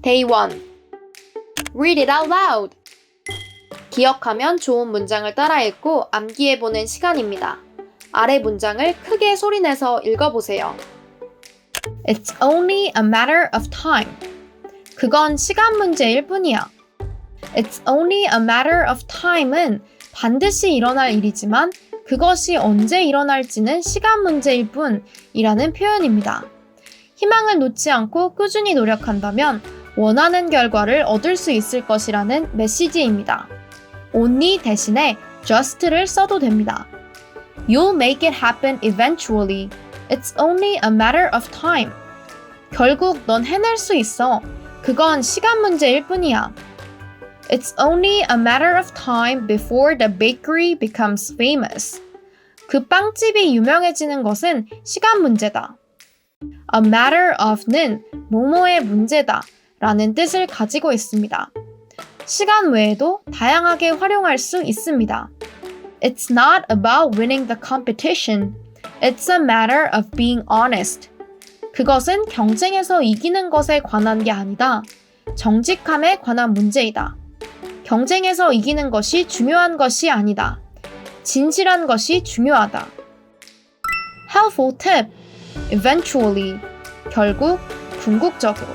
Day 1. Read it out loud. 기억하면 좋은 문장을 따라 읽고 암기해보는 시간입니다. 아래 문장을 크게 소리내서 읽어보세요. It's only a matter of time. 그건 시간 문제일 뿐이야. It's only a matter of time은 반드시 일어날 일이지만 그것이 언제 일어날지는 시간 문제일 뿐이라는 표현입니다. 희망을 놓지 않고 꾸준히 노력한다면 원하는 결과를 얻을 수 있을 것이라는 메시지입니다. only 대신에 just를 써도 됩니다. You'll make it happen eventually. It's only a matter of time. 결국 넌 해낼 수 있어. 그건 시간 문제일 뿐이야. It's only a matter of time before the bakery becomes famous. 그 빵집이 유명해지는 것은 시간 문제다. A matter of는 뭐뭐의 문제다 라는 뜻을 가지고 있습니다. 시간 외에도 다양하게 활용할 수 있습니다. It's not about winning the competition. It's a matter of being honest. 그것은 경쟁에서 이기는 것에 관한 게 아니다. 정직함에 관한 문제이다. 경쟁에서 이기는 것이 중요한 것이 아니다. 진실한 것이 중요하다. Helpful tip. Eventually. 결국, 궁극적으로.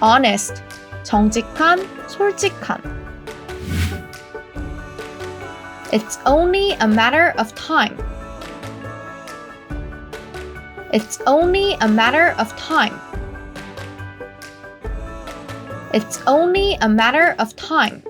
Honest. 정직한, 솔직한. It's only a matter of time. It's only a matter of time. It's only a matter of time.